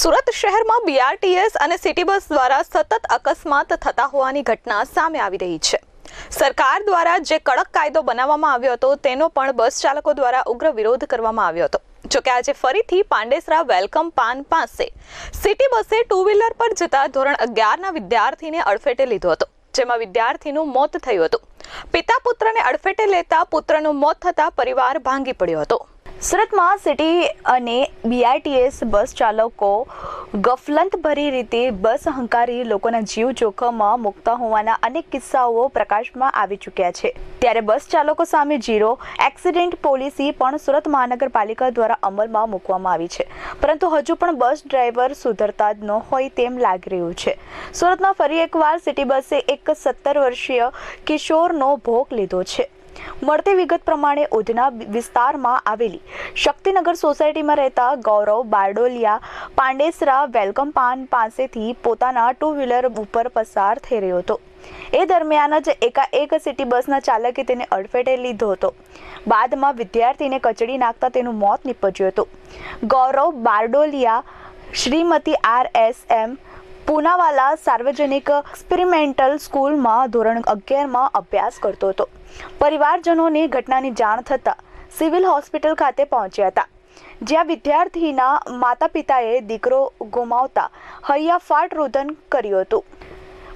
સુરત શહેરમાં બીઆરટીએસ અને city bus દ્વારા સતત અકસ્માત થતા હોવાની ઘટના સામે આવી રહી છે. સરકાર દ્વારા જે કડક કાયદો બનાવવામાં આવ્યો હતો, તેનો પણ બસ ચાલકો દ્વારા ઉગ્ર વિરોધ કરવામાં આવ્યો હતો. જોકે આજે ફરીથી પાંડેસરા વેલકમ પાન પાસે સિટી બસે ટુ વ્હીલર પર જતા ધોરણ અગિયારના વિદ્યાર્થીને અડફેટે લીધો હતો, જેમાં વિદ્યાર્થીનું મોત થયું હતું. પિતા પુત્રને અડફેટે લેતા પુત્રનું મોત થતાં પરિવાર ભાંગી પડ્યો હતો. સુરતમાં સિટી અને બીઆરટીએસ બસ ચાલકો ગફલંતભરી રીતે બસ હંકારી લોકોના જીવ જોખમમાં મૂકતા હોવાના અનેક કિસ્સાઓ પ્રકાશમાં આવી ચૂક્યા છે. ત્યારે બસ ચાલકો સામે જીરો એક્સિડન્ટ પોલિસી પણ સુરત મહાનગરપાલિકા દ્વારા અમલમાં મૂકવામાં આવી છે. પરંતુ હજુ પણ બસ ડ્રાઈવર સુધરતા જ ન હોય તેમ લાગી રહ્યું છે. સુરતમાં ફરી એકવાર સિટી બસે એક સત્તર વર્ષીય કિશોરનો ભોગ લીધો છે. મળતી વિગત પ્રમાણે ઉધના વિસ્તારમાં આવેલી શક્તિનગર સોસાયટીમાં રહેતા ગૌરવ બારડોલિયા પાંડેસરા વેલકમ પાન પાસેથી પોતાના ટુ વ્હીલર ઉપર પસાર થઈ રહ્યો હતો. એ દરમિયાન જ એકાએક સિટી બસના ચાલકે તેને અડફેટે લીધો હતો. બાદમાં વિદ્યાર્થીને કચડી નાખતા તેનું મોત નીપજ્યું હતું. Gaurav Bardoliya Shrimati R S M Poonawala સાર્વજનિક એક્સપેરિમેન્ટલ સ્કૂલમાં ધોરણ અગિયારમાં અભ્યાસ કરતો હતો. પરિવારજનોને ઘટનાની જાણ થતાં સિવિલ હોસ્પિટલ ખાતે પહોંચ્યા હતા. જ્યાં વિદ્યાર્થીના માતા પિતાએ દીકરો ગુમાવતા હૈયાફાટ રોદન કર્યું હતું.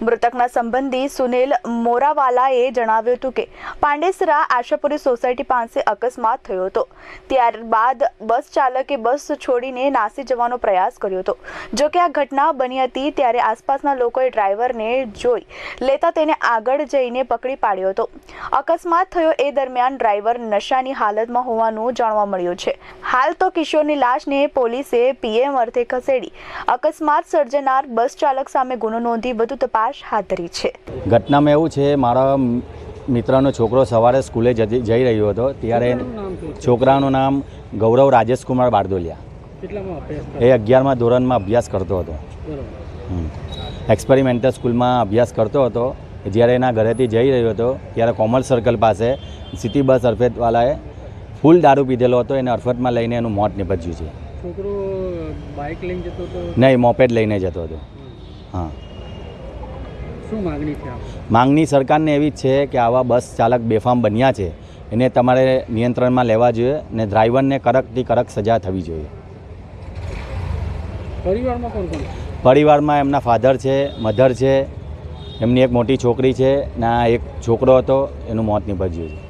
મૃતકના સંબંધી સુનિલ મોરાવાલાએ જણાવ્યું હતું કે પાંડેસરા આશાપુરી સોસાયટી પાસે અકસ્માત થયો હતો. ત્યારબાદ બસ ચાલકે બસ છોડીને નાસી જવાનો પ્રયાસ કર્યો હતો. જો કે આ ઘટના બની હતી ત્યારે આસપાસના લોકોએ ડ્રાઈવરને જોઈ લેતા તેને આગળ જઈને પકડી પાડ્યો હતો. અકસ્માત થયો એ દરમિયાન ડ્રાઈવર નશાની હાલતમાં હોવાનું જાણવા મળ્યું છે. હાલ તો કિશોરની લાશને પોલીસે પીએમ અર્થે ખસેડી અકસ્માત સર્જનાર બસ ચાલક સામે ગુનો નોંધી વધુ તપાસ હાથ ધરી છે. ઘટનામાં એવું છે મારા મિત્રનો છોકરો સવારે સ્કૂલે જઈ રહ્યો હતો. ત્યારે છોકરાનું નામ ગૌરવ રાજેશકુમાર બારદોલિયા કેટલામાં અભ્યાસ કરે એ અગિયારમાં ધોરણમાં અભ્યાસ કરતો હતો. એક્સપેરિમેન્ટલ સ્કૂલમાં અભ્યાસ કરતો હતો. જ્યારે એના ઘરેથી જઈ રહ્યો હતો ત્યારે કોમર્સ સર્કલ પાસે સિટી બસ અરફેટવાલાએ ફૂલ દારૂ પીધેલો હતો એને અરફતમાં લઈને એનું મોત નિપજ્યું છે. છોકરો બાઇક લઈને જતો હતો? નહીં મોપેડ લઈને જતો હતો. હા. શું માગણી છે માંગણી સરકારને એવી જ છે કે આવા બસ ચાલક બેફામ બન્યા છે. એને તમારે નિયંત્રણમાં લેવા જોઈએ ને ડ્રાઈવરને કડકથી કડક સજા થવી જોઈએ. પરિવારમાં કોણ કોણ પરિવારમાં એમના ફાધર છે મધર છે એમની એક મોટી છોકરી છે ને આ એક છોકરો હતો એનું મોત નિભજ્યું છે.